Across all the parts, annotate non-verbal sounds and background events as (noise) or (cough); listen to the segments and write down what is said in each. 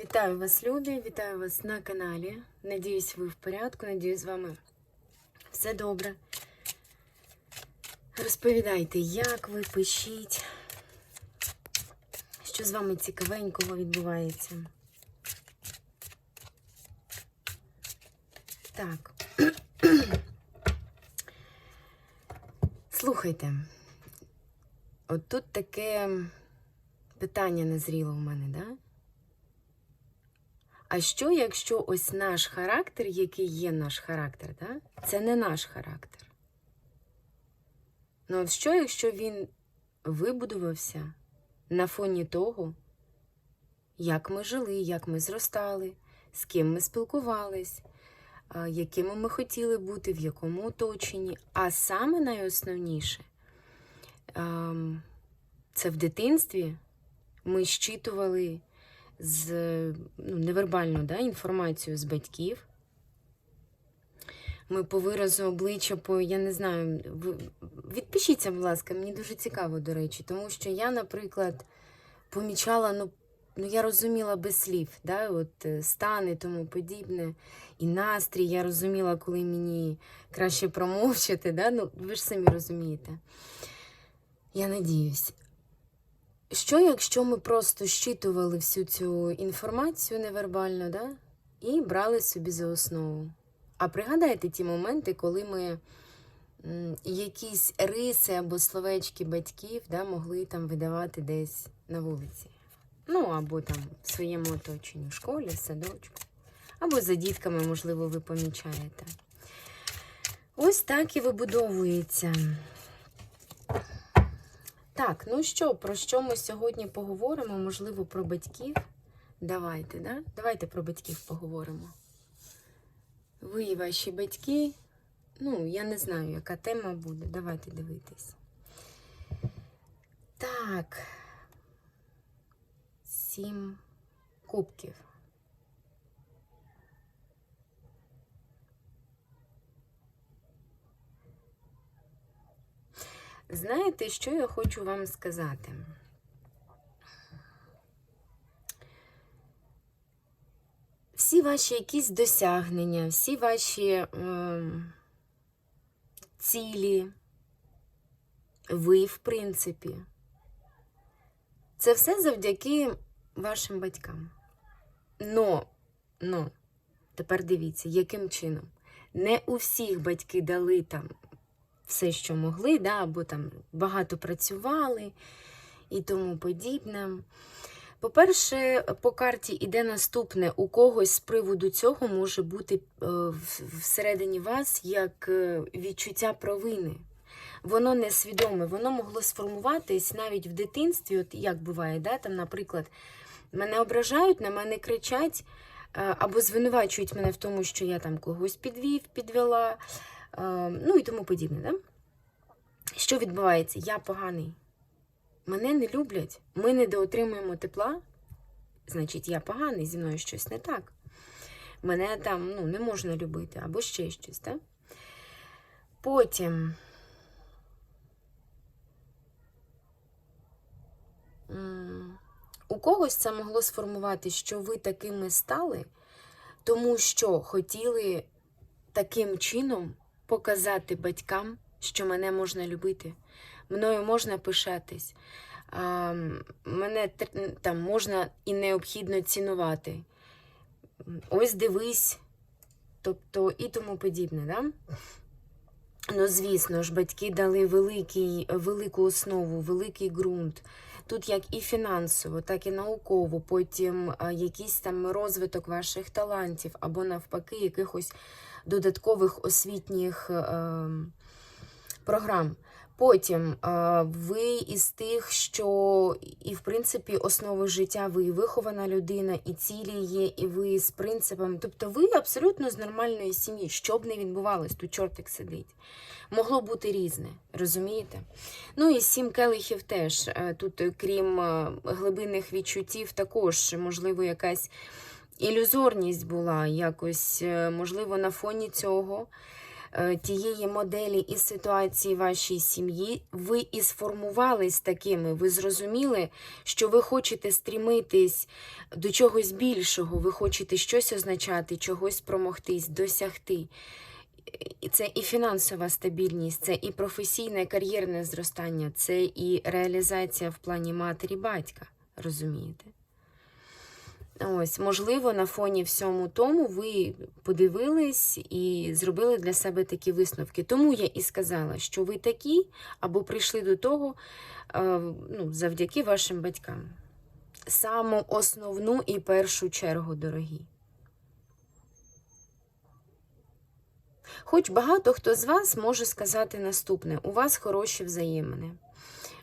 Вітаю вас, любі! Вітаю вас на каналі. Надіюсь, ви в порядку. Надіюсь, з вами все добре. Розповідайте, як ви пишіть, що з вами цікавенького відбувається. Так. Слухайте, от тут таке питання назріло в мене, да? А що, якщо ось наш характер, який є наш характер, да? це не наш характер? Ну, от що, якщо він вибудувався на фоні того, як ми жили, як ми зростали, з ким ми спілкувались, якими ми хотіли бути, в якому оточенні. А саме найосновніше, це в дитинстві ми щитували з ну, невербальну да, інформацію з батьків. Ми по виразу обличчя, по, я не знаю, відпишіться, будь ласка, мені дуже цікаво, до речі, тому що я, наприклад, помічала, ну, ну я розуміла без слів, да, от е, стан і тому подібне, і настрій, я розуміла, коли мені краще промовчати, да, ну, ви ж самі розумієте. Я надіюсь. Що, якщо ми просто щитували всю цю інформацію невербально, да? і брали собі за основу? А пригадайте ті моменти, коли ми якісь риси або словечки батьків да, могли там видавати десь на вулиці. Ну, або там в своєму оточенні, в школі, садочку. Або за дітками, можливо, ви помічаєте. Ось так і вибудовується. Так, ну що, про що ми сьогодні поговоримо? Можливо, про батьків. Давайте, да? Давайте про батьків поговоримо. Ви і ваші батьки. Ну, я не знаю, яка тема буде. Давайте дивитись. Так. Сім кубків. Знаєте, що я хочу вам сказати? Всі ваші якісь досягнення, всі ваші ем, цілі, ви, в принципі, це все завдяки вашим батькам. Но, но, тепер дивіться, яким чином. Не у всіх батьки дали там все, що могли, да, або там багато працювали і тому подібне. По-перше, по карті іде наступне. У когось з приводу цього може бути е, всередині вас як е, відчуття провини. Воно несвідоме, воно могло сформуватись навіть в дитинстві, от як буває, да? там, наприклад, мене ображають, на мене кричать е, або звинувачують мене в тому, що я там когось підвів, підвела, ну і тому подібне. Да? Що відбувається? Я поганий. Мене не люблять, ми недоотримуємо тепла, значить, я поганий, зі мною щось не так. Мене там ну, не можна любити, або ще щось, так? Потім. У когось це могло сформувати, що ви такими стали, тому що хотіли таким чином показати батькам, що мене можна любити, мною можна пишатись, мене там можна і необхідно цінувати. Ось дивись, тобто і тому подібне. Да? Ну, звісно ж, батьки дали великий, велику основу, великий ґрунт. Тут як і фінансово, так і науково, потім якийсь там розвиток ваших талантів, або навпаки, якихось додаткових освітніх е, програм. Потім е, ви із тих, що і в принципі основи життя, ви і вихована людина, і цілі є, і ви з принципами. Тобто ви абсолютно з нормальної сім'ї, що б не відбувалось, тут чортик сидить. Могло бути різне, розумієте? Ну і сім келихів теж. Е, Тут, е, крім глибинних відчуттів, також, можливо, якась ілюзорність була, якось, можливо, на фоні цього тієї моделі і ситуації вашій сім'ї, ви і сформувались такими. Ви зрозуміли, що ви хочете стрімитись до чогось більшого, ви хочете щось означати, чогось промогтись, досягти. Це і фінансова стабільність, це і професійне кар'єрне зростання, це і реалізація в плані матері батька. Розумієте? Ось, можливо, на фоні всьому тому ви подивились і зробили для себе такі висновки. Тому я і сказала, що ви такі або прийшли до того е, ну, завдяки вашим батькам. Саму основну і першу чергу, дорогі. Хоч багато хто з вас може сказати наступне: у вас хороші взаємини,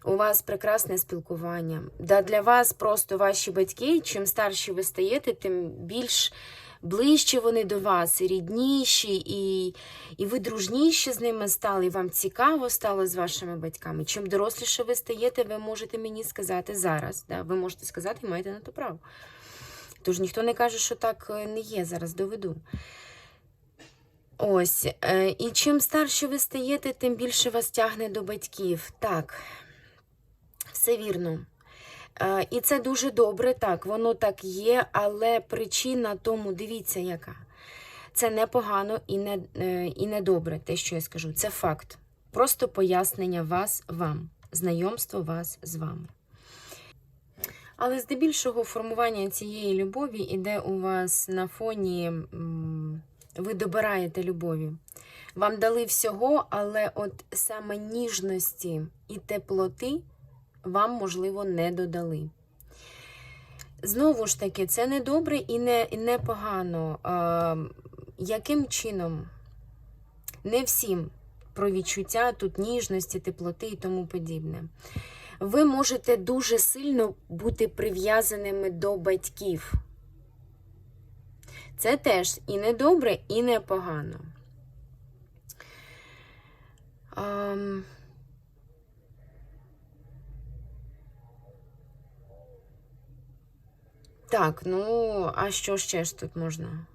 у вас прекрасне спілкування. Да для вас просто ваші батьки, чим старші ви стаєте, тим більш ближче вони до вас, рідніші, і, і ви дружніші з ними стали, і вам цікаво стало з вашими батьками. Чим доросліше ви стаєте, ви можете мені сказати зараз. Да? Ви можете сказати і маєте на то право. Тож ніхто не каже, що так е, не є, зараз доведу. Ось, е, і чим старше ви стаєте, тим більше вас тягне до батьків. Так, все вірно. Е, І це дуже добре, так, воно так є, але причина тому, дивіться, яка. Це не погано і не, е, і не добре, те, що я скажу. Це факт. Просто пояснення вас вам, знайомство вас з вами. Але здебільшого формування цієї любові іде у вас на фоні. ви добираєте любові. Вам дали всього, але от саме ніжності і теплоти вам, можливо, не додали. Знову ж таки, це не добре і не, не погано. А, яким чином? Не всім про відчуття тут ніжності, теплоти і тому подібне. Ви можете дуже сильно бути прив'язаними до батьків. Це теж і не добре, і не погано. Ам... Так, ну, а що ще ж тут можна?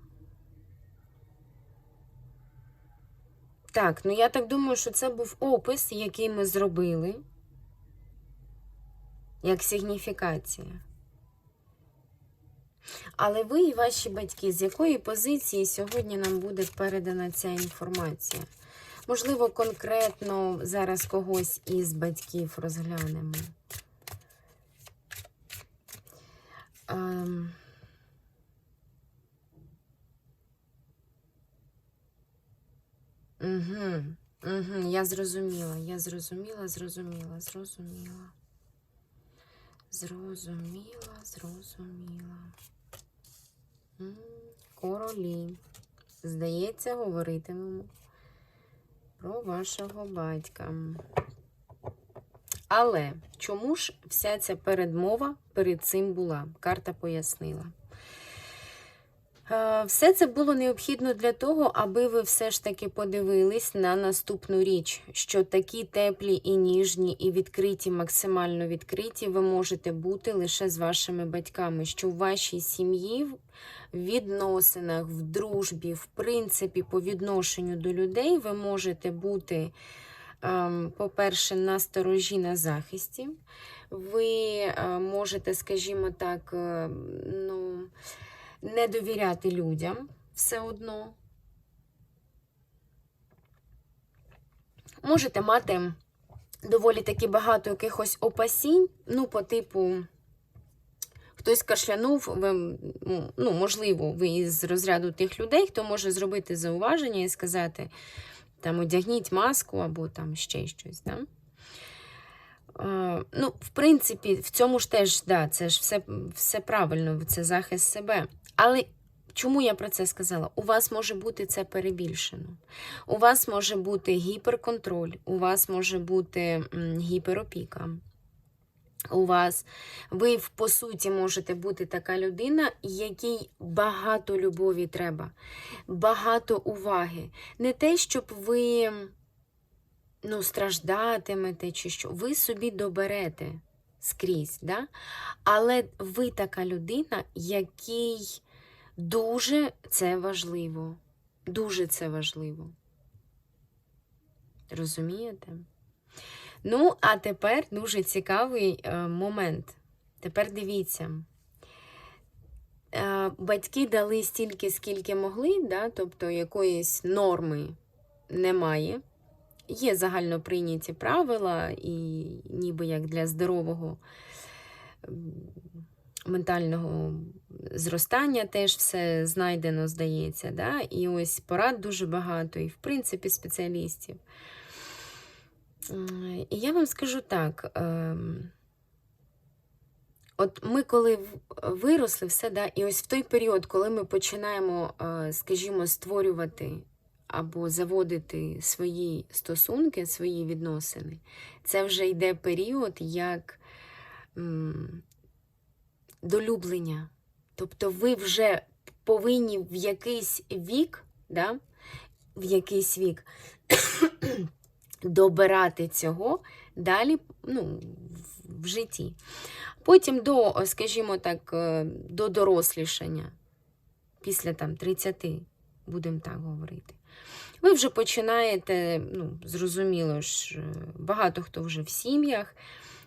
Так, ну я так думаю, що це був опис, який ми зробили, як сигніфікація. Але ви і ваші батьки, з якої позиції сьогодні нам буде передана ця інформація? Можливо, конкретно зараз когось із батьків розглянемо. Ем... Угу, угу, я зрозуміла, я зрозуміла, зрозуміла, зрозуміла. Зрозуміла, зрозуміла. Королі. Здається, говоритимемо про вашого батька. Але чому ж вся ця передмова перед цим була? Карта пояснила. Е, Все це було необхідно для того, аби ви все ж таки подивились на наступну річ, що такі теплі і ніжні, і відкриті, максимально відкриті, ви можете бути лише з вашими батьками, що в вашій сім'ї, в відносинах, в дружбі, в принципі, по відношенню до людей, ви можете бути, по-перше, на сторожі на захисті. Ви е, можете, скажімо так, е, ну не довіряти людям все одно. Можете мати доволі таки багато якихось опасінь, ну, по типу, хтось кашлянув, ви, ну, можливо, ви із розряду тих людей, хто може зробити зауваження і сказати, там, одягніть маску або там ще щось. Да? Ну, в принципі, в цьому ж теж, да, це ж все, все правильно, це захист себе. Але чому я про це сказала? У вас може бути це перебільшено. У вас може бути гіперконтроль, у вас може бути гіперопіка. У вас, ви, по суті, можете бути така людина, якій багато любові треба, багато уваги. Не те, щоб ви ну, страждатимете чи що, ви собі доберете скрізь, да? але ви така людина, якій дуже це важливо. Дуже це важливо. Розумієте? Ну, а тепер дуже цікавий е, момент. Тепер дивіться. Е, батьки дали стільки, скільки могли, да? тобто якоїсь норми немає. Є загально прийняті правила, і ніби як для здорового ментального зростання теж все знайдено, здається. Да? І ось порад дуже багато, і в принципі спеціалістів. І я вам скажу так. ем, От ми коли виросли, все, да, і ось в той період, коли ми починаємо, е, скажімо, створювати або заводити свої стосунки, свої відносини, це вже йде період як долюблення. Тобто ви вже повинні в якийсь вік, да, в якийсь вік добирати цього далі ну, в- житті. Потім до, скажімо так, е, до дорослішання, після там 30, будемо так говорити. Ви вже починаєте, ну, зрозуміло ж, е, багато хто вже в сім'ях.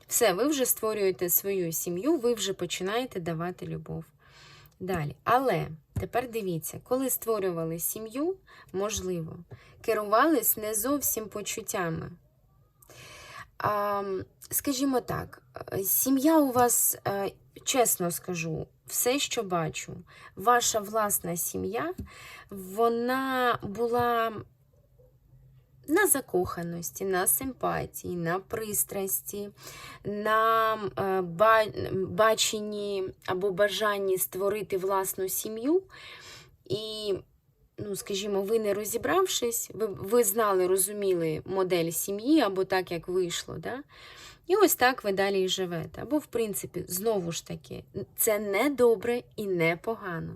Все, ви вже створюєте свою сім'ю, ви вже починаєте давати любов. Далі. Але тепер дивіться, коли створювали сім'ю, можливо, керувались не зовсім почуттями. А, скажімо так, сім'я у вас, е, чесно скажу, все, що бачу, ваша власна сім'я, вона була на закоханості, на симпатії, на пристрасті, на е, баченні або бажанні створити власну сім'ю. І, ну, скажімо, ви не розібравшись, ви, ви знали, розуміли модель сім'ї або так, як вийшло. Да? І ось так ви далі і живете. Або, в принципі, знову ж таки, це не добре і не погано.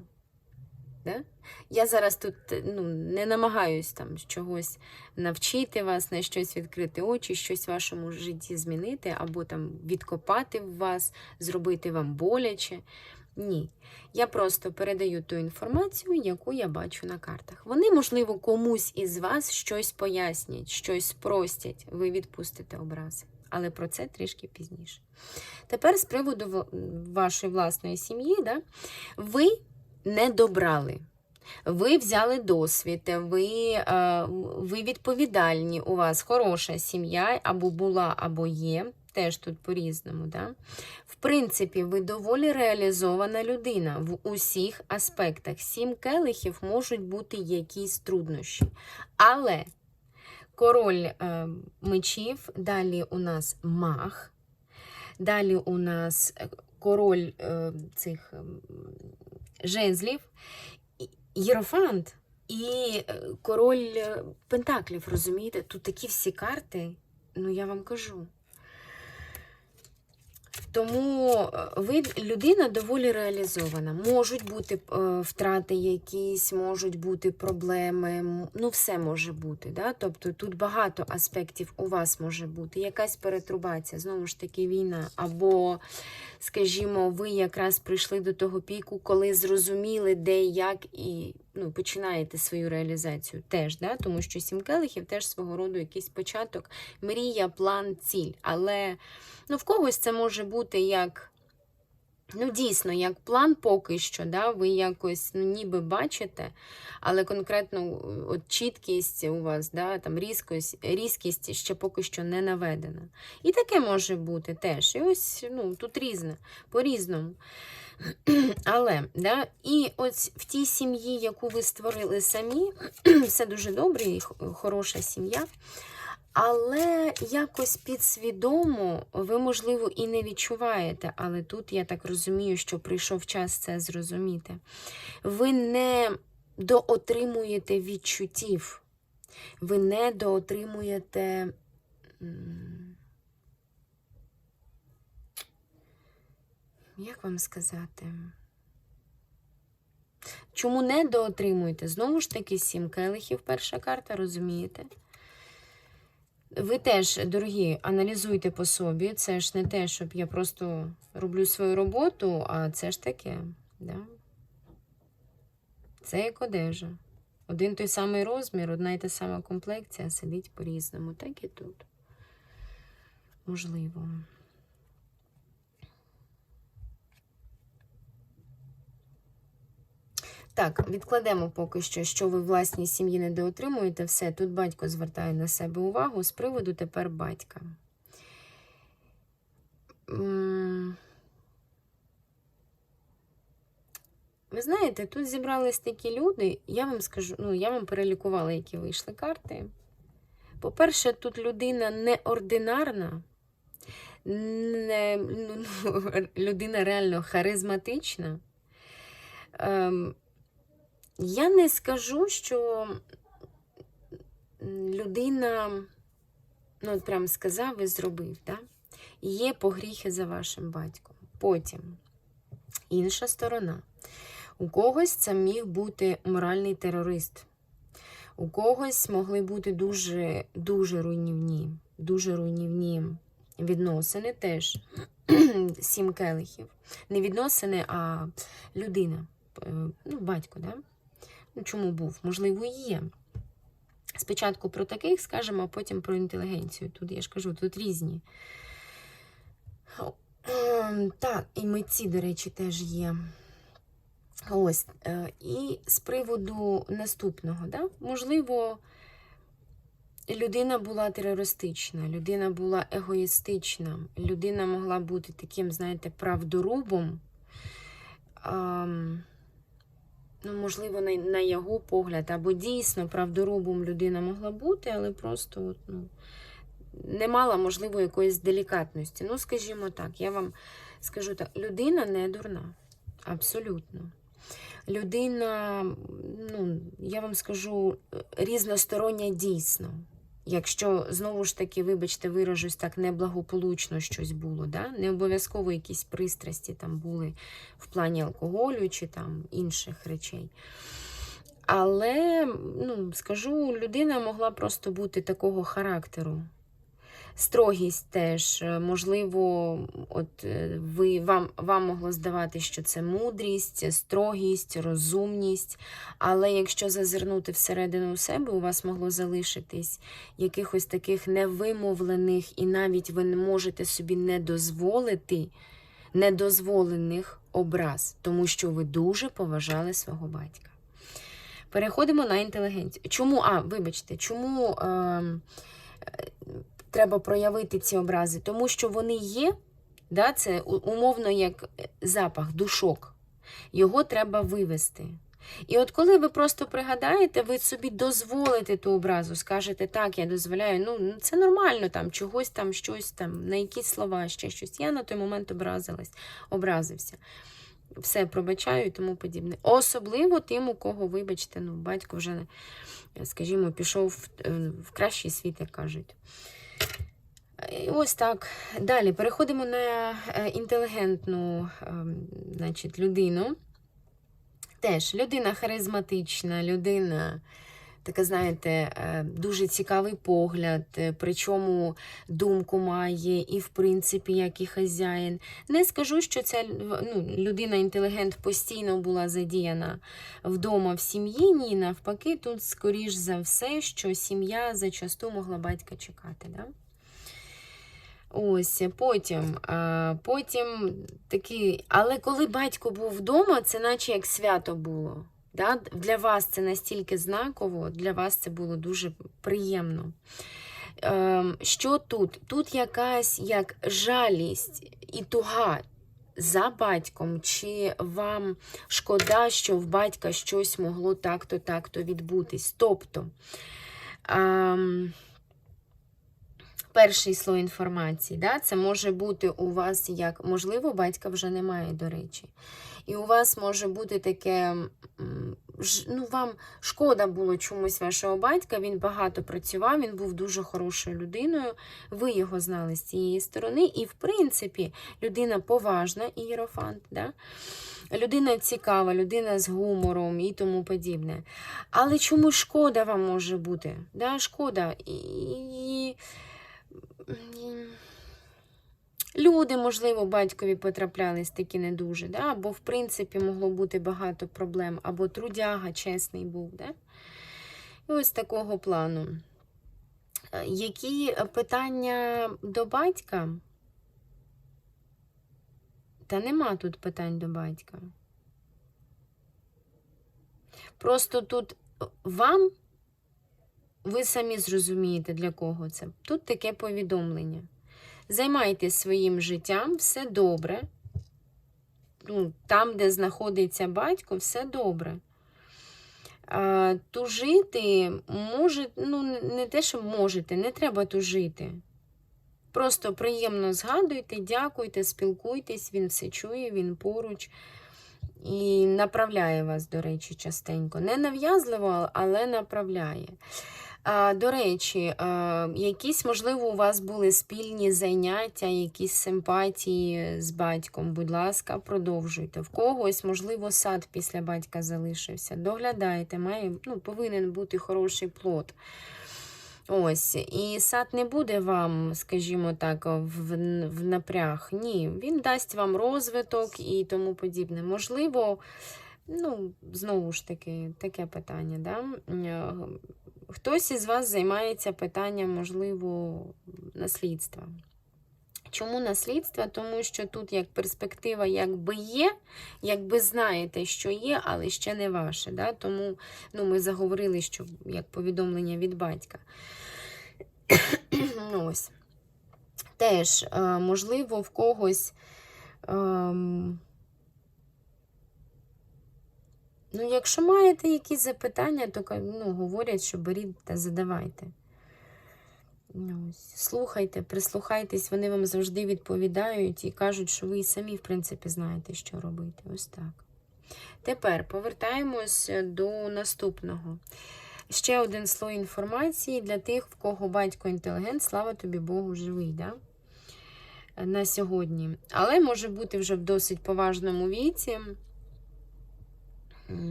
Да? Я зараз тут ну, не намагаюсь там чогось навчити вас, на щось відкрити очі, щось в вашому житті змінити, або там відкопати в вас, зробити вам боляче. Ні. Я просто передаю ту інформацію, яку я бачу на картах. Вони, можливо, комусь із вас щось пояснять, щось спростять, ви відпустите образи. Але про це трішки пізніше. Тепер з приводу вашої власної сім'ї, да, ви не добрали. Ви взяли досвід, ви, е, ви відповідальні, у вас хороша сім'я або була, або є, теж тут по-різному. Да? В принципі, ви доволі реалізована людина в усіх аспектах. Сім келихів можуть бути якісь труднощі. Але король е, мечів, далі у нас маг, далі у нас е, король е, цих жезлів, Єрофант і е, король е, Пентаклів, розумієте? Тут такі всі карти, ну я вам кажу. Тому е, ви людина доволі реалізована. Можуть бути е, втрати якісь, можуть бути проблеми, ну все може бути. Да? Тобто тут багато аспектів у вас може бути. Якась перетрубація, знову ж таки, війна. Або, скажімо, ви якраз прийшли до того піку, коли зрозуміли, де як, і ну, починаєте свою реалізацію теж, да? тому що сім келихів теж свого роду якийсь початок, мрія, план, ціль. Але ну, в когось це може бути як. Ну, дійсно, як план поки що, да, ви якось ну, ніби бачите, але конкретно е, от чіткість у вас, да, там різкость, різкість ще поки що не наведена. І таке може бути теж. І ось ну, тут різне, по-різному. (clears throat) Але, да, і ось в тій сім'ї, яку ви створили самі, (clears throat) все дуже добре, і хороша сім'я. Але якось підсвідомо ви, можливо, і не відчуваєте, але тут я так розумію, що прийшов час це зрозуміти. Ви не доотримуєте відчуттів, ви не доотримуєте. Як вам сказати? Чому не доотримуєте? Знову ж таки, сім келихів, перша карта, розумієте? Ви теж, дорогі, аналізуйте по собі. Це ж не те, щоб я просто роблю свою роботу, а це ж таке. Да? Це як одежа. Один той самий розмір, одна й та сама комплекція, сидить по-різному. Так і тут. Можливо. Так, відкладемо поки що, що ви власній сім'ї недоотримуєте. Все, тут батько звертає на себе увагу з приводу тепер батька. Ви знаєте, тут зібрались такі люди, я вам скажу, ну, я вам перелікувала, які вийшли карти. По-перше, тут людина неординарна, не, ну, (laughs) людина реально харизматична. Ем, я не скажу, що людина, ну, от прям сказав і зробив, да? є погріхи за вашим батьком. Потім інша сторона. У когось це міг бути моральний терорист. У когось могли бути дуже, дуже руйнівні, дуже руйнівні відносини теж. Сім келихів. Не відносини, а людина. Е, Ну, батько, да? Ну, чому був? Можливо, є. Спочатку про таких скажемо, а потім про інтелігенцію. Тут я ж кажу, тут різні. Ем, Так, і митці, до речі, теж є. Ось. е, І з приводу наступного, да? можливо, людина була терористична, людина була егоїстична, людина могла бути таким, знаєте, правдорубом. Ну, можливо, на, на його погляд, або дійсно правдорубом людина могла бути, але просто от, ну, не мала, можливо, якоїсь делікатності. Ну, скажімо так, я вам скажу так: людина не дурна. Абсолютно. Людина, ну, я вам скажу, різностороння дійсно. Якщо знову ж таки, вибачте, виражусь так неблагополучно щось було, да? не обов'язково якісь пристрасті там були в плані алкоголю чи там інших речей. Але, ну, скажу, людина могла просто бути такого характеру. Строгість теж, е, можливо, от е, ви, вам, вам могло здавати, що це мудрість, строгість, розумність. Але якщо зазирнути всередину себе, у вас могло залишитись якихось таких невимовлених, і навіть ви не можете собі не дозволити недозволених образ, тому що ви дуже поважали свого батька. Переходимо на інтелігенцію. Чому, а, вибачте, чому. Е, треба проявити ці образи, тому що вони є, да, це умовно як запах, душок. Його треба вивести. І от коли ви просто пригадаєте, ви собі дозволите ту образу, скажете, так, я дозволяю, ну це нормально, там, чогось там, щось там, на якісь слова, ще щось. Я на той момент образилась, образився. Все пробачаю і тому подібне. Особливо тим, у кого, вибачте, ну, батько вже, скажімо, пішов в, в кращий світ, як кажуть. Ось так. Далі переходимо на е, інтелігентну ем, значить, людину. Теж людина харизматична, людина, така, знаєте, е, дуже цікавий погляд, е, причому думку має, і, в принципі, як і хазяїн. Не скажу, що ця ну, людина-інтелігент постійно була задіяна вдома в сім'ї. Ні, навпаки, тут, скоріш за все, що сім'я зачасту могла батька чекати. Да? Ось, потім, а, потім такий, але коли батько був вдома, це наче як свято було. Да? Для вас це настільки знаково, для вас це було дуже приємно. Е, Що тут? Тут якась як жалість і туга за батьком, чи вам шкода, що в батька щось могло так-то, так-то відбутись. Тобто. Перший слой інформації. Да? Це може бути у вас як, можливо, батька вже немає, до речі. І у вас може бути таке, ну, вам шкода було чомусь вашого батька, він багато працював, він був дуже хорошою людиною. Ви його знали з цієї сторони. І, в принципі, людина поважна, ієрофант. Да? Людина цікава, людина з гумором і тому подібне. Але чому шкода вам може бути? Да? Шкода. І Люди, можливо, батькові потраплялись такі не дуже, да? або, в принципі, могло бути багато проблем, або трудяга чесний був. Да? І ось такого плану. Е, Які питання до батька? Та нема тут питань до батька. Просто тут вам, ви самі зрозумієте, для кого це. Тут таке повідомлення. Займайтесь своїм життям, все добре. Ну, Там, де знаходиться батько, все добре. А, тужити може, ну, не те, що можете, не треба тужити. Просто приємно згадуйте, дякуйте, спілкуйтесь, він все чує, він поруч і направляє вас, до речі, частенько. Не нав'язливо, але направляє. До речі, якісь, можливо, у вас були спільні заняття, якісь симпатії з батьком. Будь ласка, продовжуйте. В когось, можливо, сад після батька залишився. Доглядайте, має, ну, повинен бути хороший плод. Ось, і сад не буде вам, скажімо так, в, в напряг. Ні, він дасть вам розвиток і тому подібне. Можливо, ну, знову ж таки, таке питання. Да? Е, Хтось із вас займається питанням, можливо, наслідства. Чому наслідства? Тому що тут як перспектива якби є, якби знаєте, що є, але ще не ваше. Да? Тому ну, ми заговорили, що як повідомлення від батька. (coughs) Ось. Теж, е, можливо, в когось. ем, Ну, якщо маєте якісь запитання, то ну, говорять, що беріть та задавайте. Слухайте, прислухайтесь, вони вам завжди відповідають і кажуть, що ви самі, в принципі, знаєте, що робити. Ось так. Тепер повертаємось до наступного. Ще один слой інформації для тих, в кого батько інтелігент, слава тобі Богу, живий. Да? На сьогодні. Але може бути вже в досить поважному віці.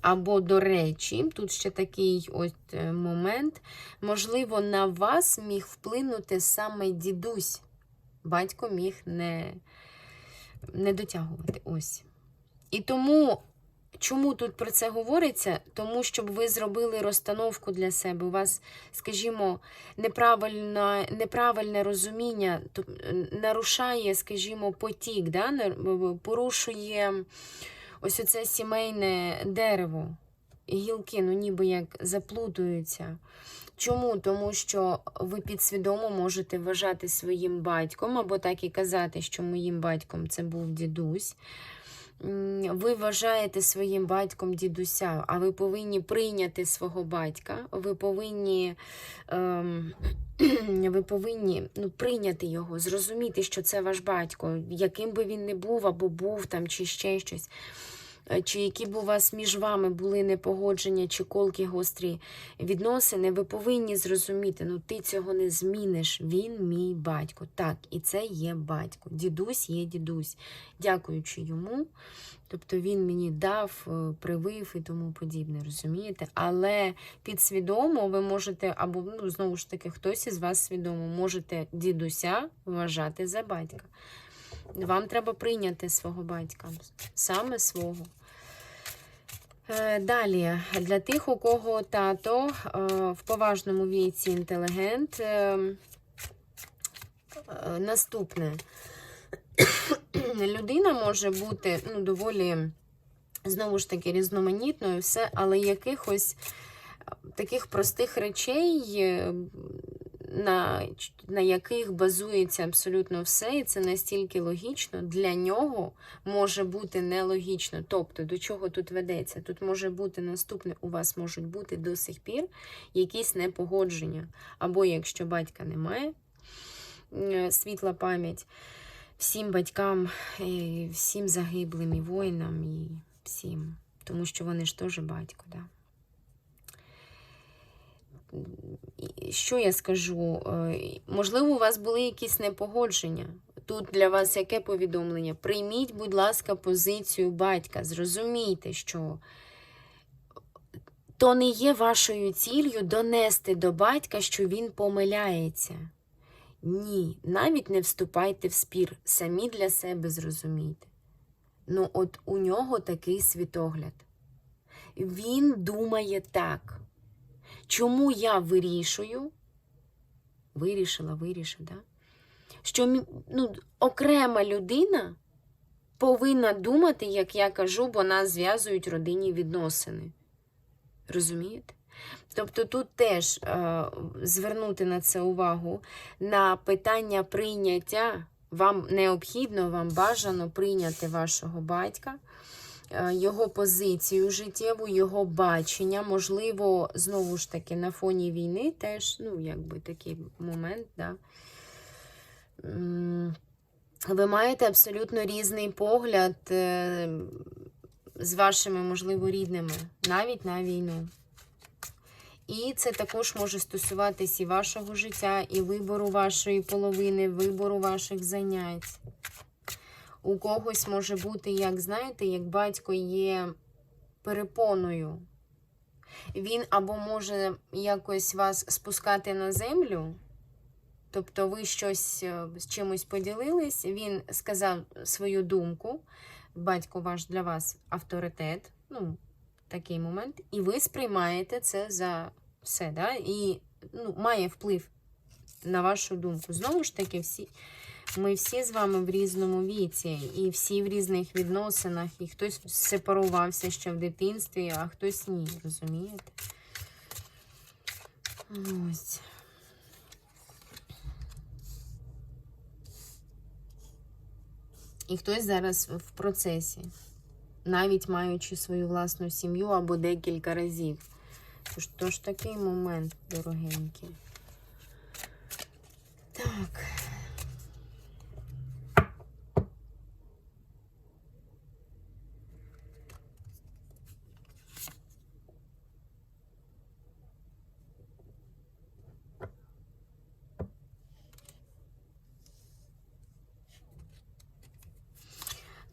Або, до речі, тут ще такий ось е, момент. Можливо, на вас міг вплинути саме дідусь. Батько міг не, не дотягувати. Ось. І тому, чому тут про це говориться? Тому, щоб ви зробили розстановку для себе. У вас, скажімо, неправильне, неправильне розуміння нарушає, скажімо, потік, да? порушує ось оце сімейне дерево. Гілки, ну ніби як заплутуються. Чому? Тому що ви підсвідомо можете вважати своїм батьком, або так і казати, що моїм батьком це був дідусь. Ви вважаєте своїм батьком дідуся, а ви повинні прийняти свого батька, ви повинні, ем, (clears throat) ви повинні ну, прийняти його, зрозуміти, що це ваш батько, яким би він не був, або був там, чи ще щось. Е, Чи які б у вас між вами були непогодження чи колки гострі відносини, ви повинні зрозуміти, ну ти цього не зміниш. Він мій батько. Так, і це є батько. Дідусь є дідусь. Дякуючи йому. Тобто він мені дав, е, привив і тому подібне, розумієте? Але підсвідомо ви можете, або ну, знову ж таки, хтось із вас свідомо можете дідуся вважати за батька. Вам треба прийняти свого батька, саме свого. Е, Далі, для тих, у кого тато е, в поважному віці інтелігент, е, наступне. Людина може бути ну, доволі, знову ж таки, різноманітною, все, але якихось таких простих речей, на, на яких базується абсолютно все, і це настільки логічно, для нього може бути нелогічно. Тобто, до чого тут ведеться? Тут може бути наступне, у вас можуть бути до сих пір якісь непогодження. Або якщо батька немає, е, світла пам'ять всім батькам, е, всім загиблим і воїнам, і всім. Тому що вони ж теж батько, да. Що я скажу? Е, Можливо, у вас були якісь непогодження. Тут для вас яке повідомлення? Прийміть, будь ласка, позицію батька. Зрозумійте, що то не є вашою ціллю донести до батька, що він помиляється. Ні, навіть не вступайте в спір, самі для себе зрозумійте. Ну, от у нього такий світогляд. Він думає так. Чому я вирішую? Вирішила, вирішив, да? що ну, окрема людина повинна думати, як я кажу, бо нас зв'язують родинні відносини. Розумієте? Тобто тут теж е, звернути на це увагу на питання прийняття. Вам необхідно, вам бажано прийняти вашого батька, його позицію життєву, його бачення. Можливо, знову ж таки, на фоні війни теж, ну, якби такий момент, да. Ви маєте абсолютно різний погляд е, з вашими, можливо, рідними, навіть на війну. І це також може стосуватись і вашого життя, і вибору вашої половини, вибору ваших занять. У когось може бути, як знаєте, як батько є перепоною. Він або може якось вас спускати на землю, тобто ви щось е, з чимось поділились, він сказав свою думку, батько ваш для вас авторитет, ну, такий момент, і ви сприймаєте це за все, да? і ну, має вплив на вашу думку. Знову ж таки, всі, ми всі з вами в різному віці, і всі в різних відносинах, і хтось сепарувався ще в дитинстві, а хтось ні, розумієте? Ось. І хтось зараз в процесі, навіть маючи свою власну сім'ю або декілька разів. Тож, тож такий момент, дорогенькі. Так.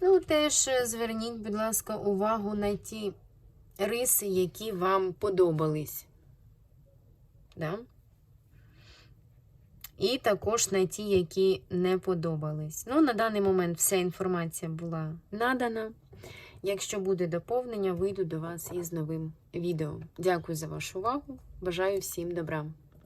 Ну, теж е, зверніть, будь ласка, увагу на ті риси, які вам подобались. Да? І також на ті, які не подобались. Ну, на даний момент вся інформація була надана. Якщо буде доповнення, вийду до вас із новим відео. Дякую за вашу увагу. Бажаю всім добра.